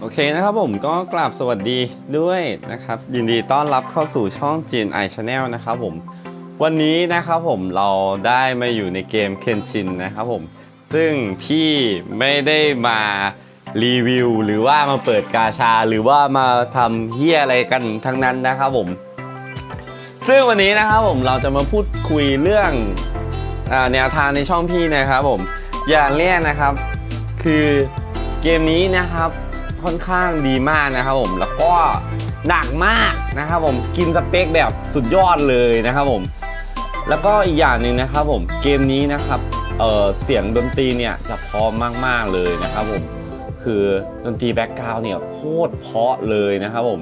โอเคนะครับผมก็กราบสวัสดีด้วยนะครับ ยินดีต้อนรับเข้าสู่ช่อง GNI Channel นะครับผม วันนี้นะครับผมเราได้มาอยู่ในเกมเคนชินนะครับผม ซึ่งพี่ไม่ได้มารีวิว หรือว่ามาเปิดกาชา หรือว่ามาทำเฮียอะไรกันทั้งนั้นนะครับผม ซึ่งวันนี้นะครับผมเราจะมาพูดคุยเรื่องอแนวทางในช่องพี่นะครับผม อย่างแรกนะครับ คือ เกมนี้นะครับค่อนข้างดีมากนะครับผมแล้วก็หนักมากนะครับผมกินสเปคแบบสุดยอดเลยนะครับผมแล้วก็อีกอย่างหนึ่งนะครับผมเกมนี้นะครับเออเสียงดนตรีเนี่ยจะพร้อมมาก ๆเลยนะครับผมคือดนตรีแบ็กกราวน์เนี่ยโคตรเพาะเลยนะครับผม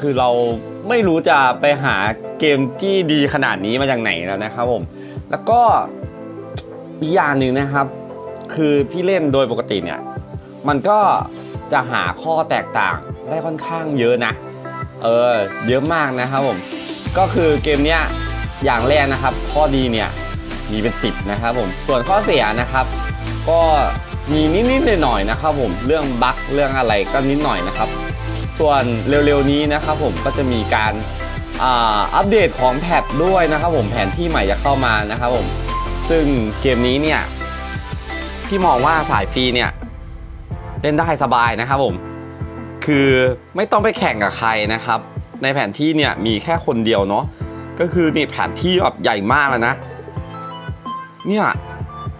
คือเราไม่รู้จะไปหาเกมที่ดีขนาดนี้มาจากไหนแล้วนะครับผมแล้วก็อีกอย่างหนึ่งนะครับ คือพี่เล่นโดยปกติเนี่ย มันก็จะหาข้อแตกต่างได้ค่อนข้างเยอะนะ เออ เยอะมากนะครับผม ก็คือเกมเนี้ยอย่างแรกนะครับ ข้อดีเนี่ยมีเป็น 10 นะครับผม ส่วนข้อเสียนะครับ ก็มีนิดๆหน่อยๆนะครับ ผมเรื่องบั๊กเรื่องอะไรก็นิดหน่อยนะครับ ส่วนเร็วๆนี้นะครับผมก็จะมีการอ่าอัปเดตของแพทด้วยนะครับ ผมแผนที่ใหม่จะเข้ามานะครับผมซึ่งเกมนี้เนี่ยพี่มองว่าสายฟรีเนี่ย เล่นได้สบายนะครับผม คือไม่ต้องไปแข่งกับใครนะครับ ในแผนที่เนี่ยมีแค่คนเดียวเนาะก็คือนี่แผนที่แบบใหญ่มากแล้วนะ เนี่ย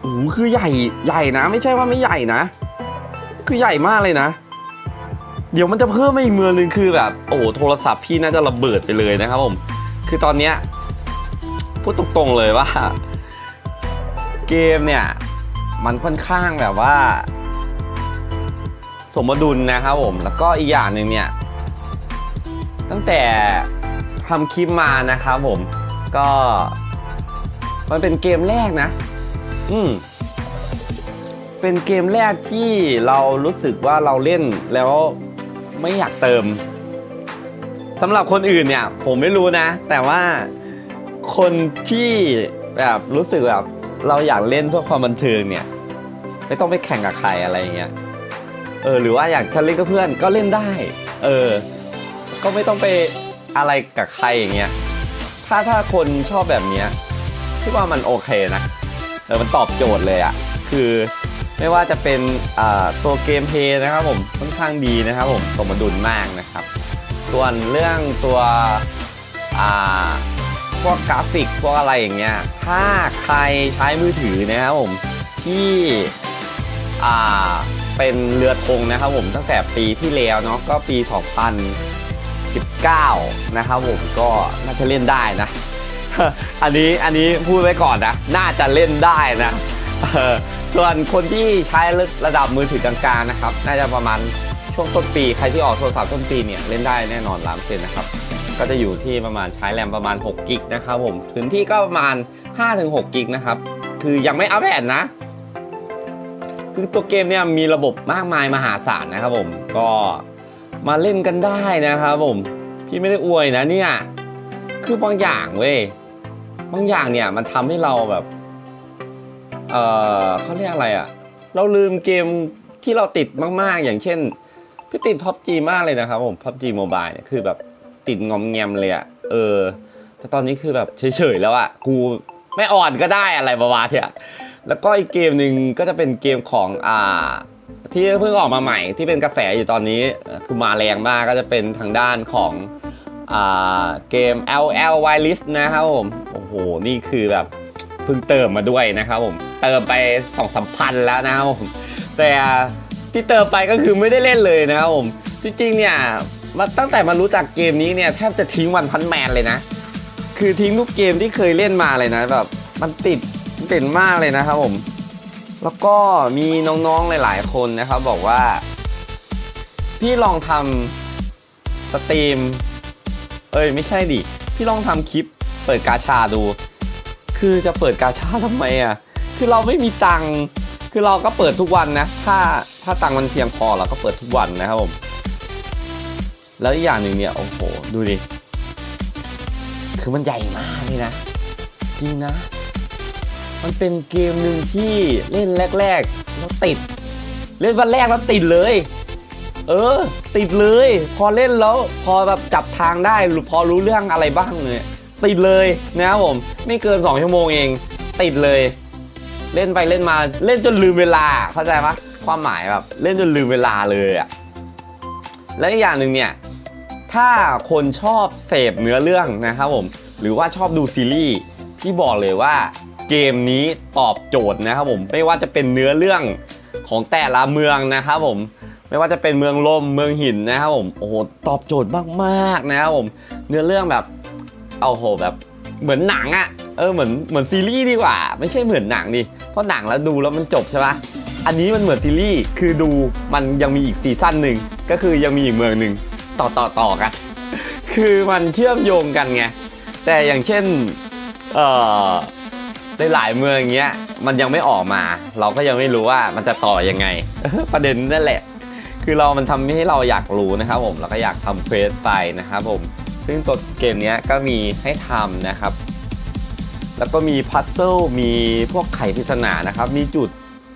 โอ้โหคือใหญ่ใหญ่นะ ไม่ใช่ว่าไม่ใหญ่นะ คือใหญ่มากเลยนะ เดี๋ยวมันจะเพิ่มมาอีกเมืองหนึงคือแบบโอ้โหโทรศัพท์พี่น่าจะระเบิดไปเลยนะครับผม คือตอนเนี้ยพูดตรงๆเลยว่า เกมเนี่ยมันค่อนข้างแบบว่า สมดุลนะครับผมแล้วก็อีกอย่างหนึ่งเนี่ยตั้งแต่ทำคลิปมานะครับผมก็มันเป็นเกมแรกนะ อืมเป็นเกมแรกที่เรารู้สึกว่าเราเล่นแล้วไม่อยากเติมสำหรับคนอื่นเนี่ย ผมไม่รู้นะ แต่ว่าคนที่แบบรู้สึกแบบเราอยากเล่นเพื่อความบันเทิงเนี่ย ไม่ต้องไปแข่งกับใครอะไรอย่างเงี้ย เออหรือว่าอยากจะเล่นกับเพื่อนก็เล่นได้ เออ ก็ไม่ต้องไปอะไรกับใครอย่างเงี้ยถ้าถ้าคนชอบแบบเนี้ยคิดว่ามันโอเคนะเออมันตอบโจทย์เลยอะ่ะคือไม่ว่าจะเป็นตัวเกมเพย์นะครับผมค่อนข้างดีนะครับผมสมดุลมากนะครับ ส่วนเรื่องตัวพวกกราฟิกพวกอะไรอย่างเงี้ยถ้าใครใช้มือถือนะครับผมที่อ่า เป็นเรือธงนะครับผมตั้งแต่ปีที่แล้วเนาะก็ปี 2019 นะครับผมก็น่าจะเล่นได้นะ อันนี้อันนี้พูดไว้ก่อนนะ น่าจะเล่นได้นะ ส่วนคนที่ใช้ระดับมือถือกลางๆนะครับ น่าจะประมาณช่วงต้นปี ใครที่ออกโทรศัพท์ต้นปีเนี่ยเล่นได้แน่นอนล้านเซนนะครับ ก็จะอยู่ที่ประมาณใช้แรมประมาณ6กิกนะครับผมพื้นที่ก็ประมาณ5-6กิกนะครับ คือยังไม่อัปเดตนะ คือตัวเกมเนี่ยมีระบบมากมายมหาศาลนะครับผม ก็มาเล่นกันได้นะครับผม พี่ไม่ได้อวยนะเนี่ย คือบางอย่างเว้ย บางอย่างเนี่ยมันทำให้เราแบบ เออเขาเรียกอะไรอะ่ะ เราลืมเกมที่เราติดมากๆ อย่างเช่น พี่ติดพับจีมากเลยนะครับผมพับจีโมบายเนี่ยคือแบบติดงอมแงมเลยอะ่ะ เออ แต่ตอนนี้คือแบบเฉยๆแล้วอะ่ะ กูไม่อ่อนก็ได้อะไรประมาณเนี้ย แล้วก็อีกเกมหนึ่งก็จะเป็นเกมของอ่าที่เพิ่งออกมาใหม่ที่เป็นกระแสอยู่ตอนนี้คือมาแรงมากก็จะเป็นทางด้านของอ่าเกม LL Wireless นะครับผมโอ้โหนี่คือแบบเพิ่งเติมมาด้วยนะครับผมเติมไป2องสามพันแล้วนะครับผมแต่ที่เติมไปก็คือไม่ได้เล่นเลยนะครับผมจริงๆเนี่ยมาตั้งแต่มารู้จักเกมนี้เนี่ยแทบจะทิ้งวันพันแมนเลยนะ คือทิ้งทุกเกมที่เคยเล่นมาเลยนะแบบมันติด ติดมากเลยนะครับผม แล้วก็มีน้องๆหลาย ๆ คนนะครับ บอกว่า พี่ลองทำสตรีม เอ้ยไม่ใช่ดิ พี่ลองทำคลิปเปิดกาชาดู คือจะเปิดกาชาทำไมอะ คือเราไม่มีตังค์ คือเราก็เปิดทุกวันนะ ถ้าถ้าตังค์มันเพียงพอเราก็เปิดทุกวันนะครับผม แล้วอีกอย่างหนึ่งเนี่ยโอ้โหดูดิ คือมันใหญ่มากเลยนะ จริงนะ มันเป็นเกมหนึ่งที่เล่นแรกๆแล้วติด เล่นวันแรกแล้วติดเลย เออ ติดเลย พอเล่นแล้วพอแบบจับทางได้หรือพอรู้เรื่องอะไรบ้างเลยติดเลยนะครับผม ไม่เกิน 2 ชั่วโมงเอง ติดเลย เล่นไปเล่นมาเล่นจนลืมเวลาเข้าใจปะความหมายแบบเล่นจนลืมเวลาเลยอะและอีกอย่างหนึ่งเนี่ยถ้าคนชอบเสพเนื้อเรื่องนะครับผม หรือว่าชอบดูซีรีส์ที่บอกเลยว่า เกมนี้ตอบโจทย์นะครับผมไม่ว่าจะเป็นเนื้อเรื่องของแต่ละเมืองนะครับผมไม่ว่าจะเป็นเมืองลมเมืองหินนะครับผมโอ้โหตอบโจทย์มากๆนะครับผมเนื้อเรื่องแบบเอาโหแบบเหมือนหนังอะเออเหมือนเหมือนซีรีส์ดีกว่า ไม่ใช่เหมือนหนังดิเพราะหนังแล้วดูแล้วมันจบใช่ปะอันนี้มันเหมือนซีรีส์คือดูมันยังมีอีกซีซั่นหนึ่งก็คือยังมีอีกเมืองหนึ่งต่อต่อต่อกัน คือมันเชื่อมโยงกันไงแต่อย่างเช่นเอ่อ ในหลายเมืองอย่างเงี้ยมันยังไม่ออกมา เราก็ยังไม่รู้ว่ามันจะต่อยังไง ประเด็นนั่นแหละ คือเรามันทำให้เราอยากรู้นะครับผมแล้วก็อยากทำเควสไปนะครับผมซึ่งตัวเกมนี้ก็มีให้ทำนะครับ แล้วก็มีพัซเซิลมีพวกไขปริศนานะครับ มีจุด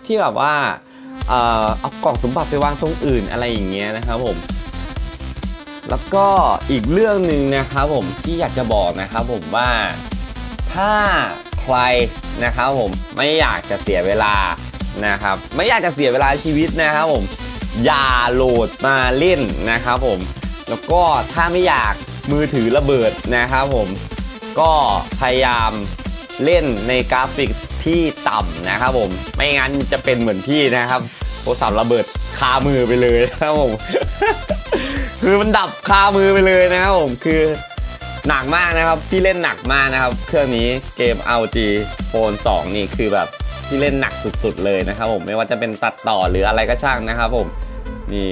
ที่แบบว่าเอากล่องสมบัติไปวางตรงอื่นอะไรอย่างเงี้ยนะครับผม แล้วก็อีกเรื่องหนึ่งนะครับผมที่อยากจะบอกนะครับผมว่าถ้า ใครนะครับผมไม่อยากจะเสียเวลานะครับ ไม่อยากจะเสียเวลาชีวิตนะครับผมอย่าโหลดมาเล่นนะครับผมแล้วก็ถ้าไม่อยากมือถือระเบิดนะครับผมก็พยายามเล่นในกราฟิกที่ต่ำนะครับผมไม่งั้นจะเป็นเหมือนพี่นะครับโทรศัพท์ระเบิดคามือไปเลยนะครับผมคือมันดับคามือไปเลยนะครับผมคือ หนักมากนะครับพี่เล่นหนักมากนะครับ เครื่องนี้เกม LG Phone 2 นี่คือแบบพี่เล่นหนักสุดๆ เลยนะครับผมไม่ว่าจะเป็นตัดต่อหรืออะไรก็ช่างนะครับผมนี่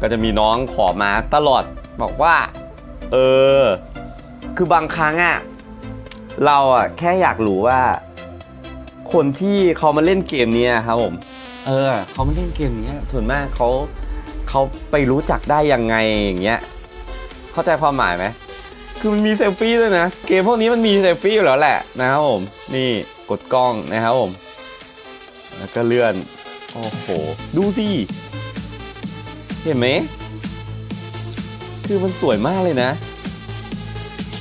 ก็จะมีน้องขอมาตลอดบอกว่า เออ คือบางครั้งอะเราอะแค่อยากรู้ว่า คนที่เขามาเล่นเกมนี้ครับผม เออเขามาเล่นเกมนี้ส่วนมากเขาเขาไปรู้จักได้ยังไงอย่างเงี้ย เข้าใจความหมายไหม คือมันมีเซลฟี่ด้วยนะ เกมพวกนี้มันมีเซลฟี่อยู่แล้วแหละนะครับผม นี่กดกล้องนะครับผม แล้วก็เลื่อน โอ้โห ดูสิ เห็นไหม คือมันสวยมากเลยนะ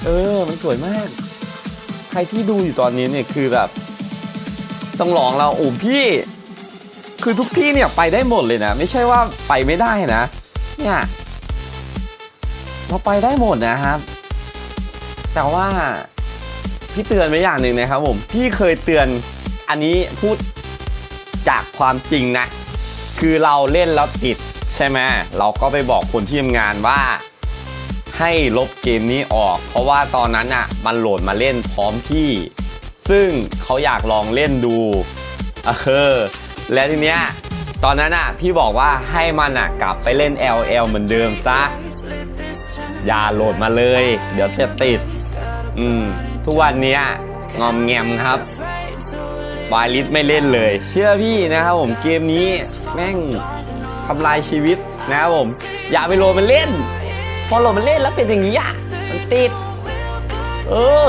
เออ มันสวยมาก ใครที่ดูอยู่ตอนนี้เนี่ยคือแบบ ต้องลองเราโอ้พี่ คือทุกที่เนี่ยไปได้หมดเลยนะ ไม่ใช่ว่าไปไม่ได้นะ เนี่ยเราไปได้หมดนะครับ แต่ว่าพี่เตือนไว้อย่างหนึ่งนะครับผมพี่เคยเตือนอันนี้พูดจากความจริงนะ คือเราเล่นแล้วติดใช่ไหมเราก็ไปบอกคนที่ทำงานว่า ให้ลบเกมนี้ออก เพราะว่าตอนนั้นอะมันโหลดมาเล่นพร้อมพี่ ซึ่งเขาอยากลองเล่นดูเออและทีเนี้ยตอนนั้นอะพี่บอกว่าให้มันอะกลับไปเล่น LL เหมือนเดิมซะอย่าโหลดมาเลย เดี๋ยวจะติด อืม ทุกวันเนี้ยงอมแงมครับวายลิสไม่เล่นเลย เชื่อพี่นะครับผมเกมนี้แม่งทำลายชีวิตนะครับผม อย่าไปโหลดมันเล่น พอโหลดมันเล่นแล้วเป็นอย่างนี้อะมันติด เออ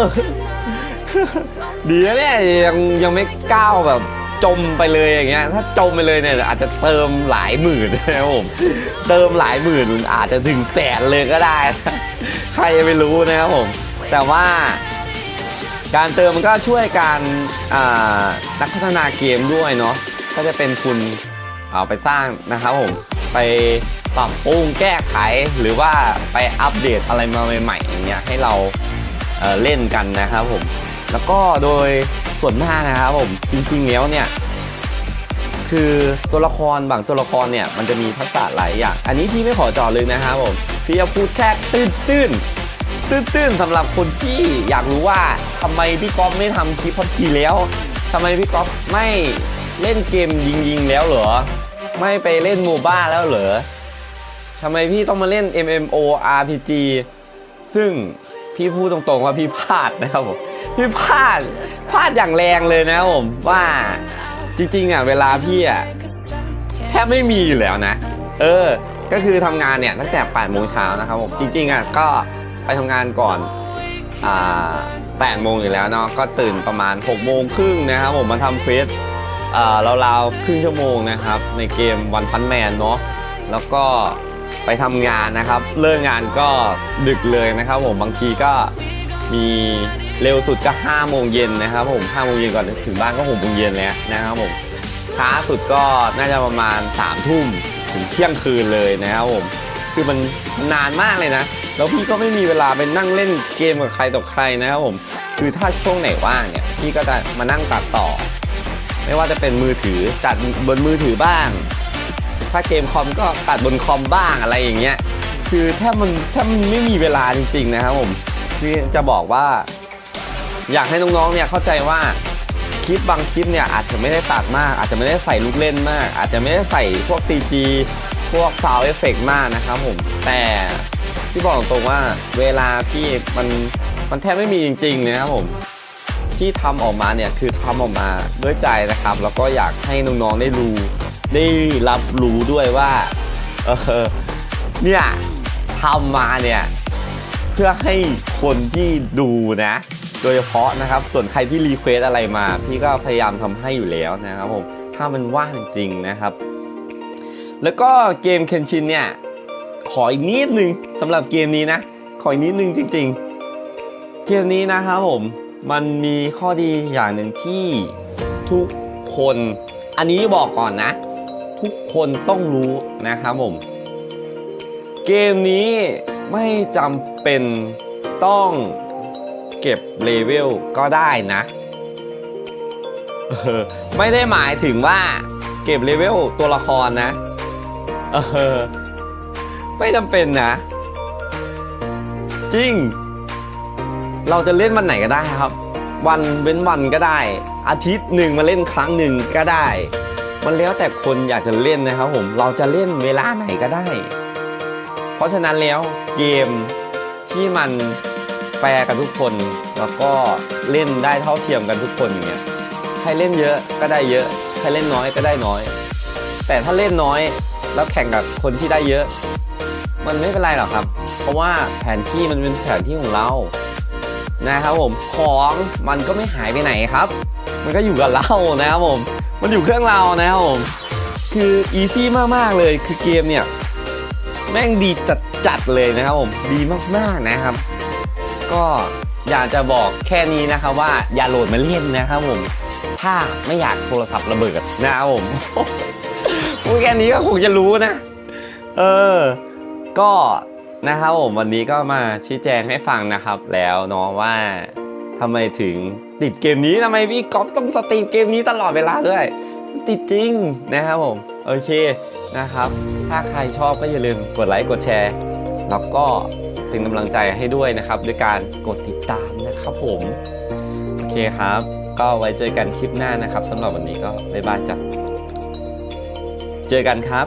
ดีนะเนี่ยยังยังไม่ก้าวแบบจมไปเลยอย่างเงี้ย ถ้าจมไปเลยเนี่ยอาจจะเติมหลายหมื่นนะครับผม เติมหลายหมื่นอาจจะถึงแสนเลยก็ได้ ใครจะไม่รู้นะครับผม แต่ว่าการเติมมันก็ช่วยการนักพัฒนาเกมด้วยเนาะก็จะเป็นคุณเอาไปสร้างนะครับผมไปปรับปรุงแก้ไขหรือว่าไปอัปเดตอะไรมาใหม่ๆอย่างเงี้ยให้เราเเล่นกันนะครับผมแล้วก็โดยส่วนมากนะครับผมจริงๆแล้วเนี่ยคือตัวละครบางตัวละครเนี่ยมันจะมีทักษะหลายอย่าง อันนี้พี่ไม่ขอเจาะลึกนะครับผมพี่จะพูดแค่ตื้นตื้น ตื้นๆสำหรับคนที่อยากรู้ว่าทำไมพี่ก๊อฟไม่ทำคลิปพับจีแล้วทำไมพี่ก๊อฟไม่เล่นเกมยิงๆแล้วเหรอ ไม่ไปเล่นโมบ้าแล้วเหรอทำไมพี่ต้องมาเล่น MMO RPG ซึ่งพี่พูดตรงๆว่าพี่พลาดนะครับผมพี่พลาดพลาดอย่างแรงเลยนะผมว่าจริงๆอะเวลาพี่อะแทบไม่มีอยู่แล้วนะ เออ ก็คือทำงานเนี่ยตั้งแต่8โมงเช้านะครับผมจริงๆอะก็ ไปทำงานก่อนอ่า8โมงอยู่แล้วเนาะก็ตื่นประมาณ6โมงครึ่งนะครับผมมาทำเควสเอ่อราวๆครึ่งชั่วโมงนะครับ ในเกมวันพันแมนเนาะแล้วก็ไปทำงานนะครับ เลิกงานก็ดึกเลยนะครับ ผมบางทีก็มีเร็วสุดก็5โมงเย็นนะครับผม5โมงเย็นก่อนถึงบ้านก็6โมงเย็นแล้วนะครับผมช้าสุดก็น่าจะประมาณ3ทุ่มถึงเที่ยงคืนเลยนะครับผมคือมันนานมากเลยนะ แล้วพี่ก็ไม่มีเวลาไปนั่งเล่นเกมกับใครต่อใครนะครับผม คือถ้าช่วงไหนว่างเนี่ยพี่ก็จะมานั่งตัดต่อ ไม่ว่าจะเป็นมือถือตัดบนมือถือบ้าง ถ้าเกมคอมก็ตัดบนคอมบ้างอะไรอย่างเงี้ย คือถ้ามันถ้ามันไม่มีเวลาจริงๆนะครับผมคือจะบอกว่า อยากให้น้องๆเนี่ยเข้าใจว่าคลิปบางคลิปเนี่ยอาจจะไม่ได้ตัดมาก อาจจะไม่ได้ใส่ลูกเล่นมาก อาจจะไม่ได้ใส่พวก CG พวกซาวเอฟเฟกมากนะครับผม แต่ พี่บอกตรงว่าเวลาพี่มันมันแทบไม่มีจริงๆนะครับผมที่ทำออกมาเนี่ยคือทำออกมาด้วยใจนะครับ แล้วก็อยากให้น้องๆได้รู้ได้รับรู้ด้วยว่าเออเนี่ยทำมาเนี่ยเพื่อให้คนที่ดูนะ โดยเฉพาะนะครับ ส่วนใครที่รีเควสอะไรมา พี่ก็พยายามทำให้อยู่แล้วนะครับผมถ้ามันว่างจริงนะครับ แล้วก็เกมเคนชินเนี่ย ขออีกนิดนึงสำหรับเกมนี้นะ ขออีกนิดนึงจริง ๆ เกมนี้นะครับผมมันมีข้อดีอย่างหนึ่งที่ทุกคน อันนี้บอกก่อนนะ ทุกคนต้องรู้นะครับผม เกมนี้ไม่จำเป็นต้องเก็บเลเวลก็ได้นะ ไม่ได้หมายถึงว่าเก็บเลเวลตัวละครนะ เออ ไม่จำเป็นนะ จริง เราจะเล่นวันไหนก็ได้ครับ วันเว้นวันก็ได้ อาทิตย์หนึ่งมาเล่นครั้งหนึ่งก็ได้ มันแล้วแต่คนอยากจะเล่นนะครับผมเราจะเล่นเวลาไหนก็ได้ เพราะฉะนั้นแล้วเกมที่มันแฟร์กับทุกคน แล้วก็เล่นได้เท่าเทียมกันทุกคนอย่างเงี้ยใครเล่นเยอะก็ได้เยอะ ใครเล่นน้อยก็ได้น้อย แต่ถ้าเล่นน้อยแล้วแข่งกับคนที่ได้เยอะ มันไม่เป็นไรหรอกครับ เพราะว่าแผนที่มันเป็นแผนที่ของเรานะครับผมของมันก็ไม่หายไปไหนครับ มันก็อยู่กับเรานะครับผม มันอยู่เครื่องเรานะครับผมคืออีซี่มากๆเลยคือเกมเนี่ยแม่งดีจัดๆเลยนะครับผมดีมากๆนะครับ ก็อยากจะบอกแค่นี้นะครับว่าอย่าโหลดมาเล่นนะครับผม ถ้าไม่อยากโทรศัพท์ระเบิดนะครับผมพูดแค่นี้ก็คงจะรู้นะ เออ ก็นะครับผมวันนี้ก็มาชี้แจงให้ฟังนะครับ แล้วเนาะว่าทำไมถึงติดเกมนี้ทำไมพี่ก๊อฟต้องสตรีมเกมนี้ตลอดเวลาด้วย ติดจริงนะครับผม โอเคนะครับ ถ้าใครชอบก็อย่าลืมกดไลค์กดแชร์ แล้วก็เป็นกำลังใจให้ด้วยนะครับ ด้วยการกดติดตามนะครับผม โอเคครับ ก็ไว้เจอกันคลิปหน้านะครับสำหรับวันนี้ก็บ๊ายบายจ้ะเจอกันครับ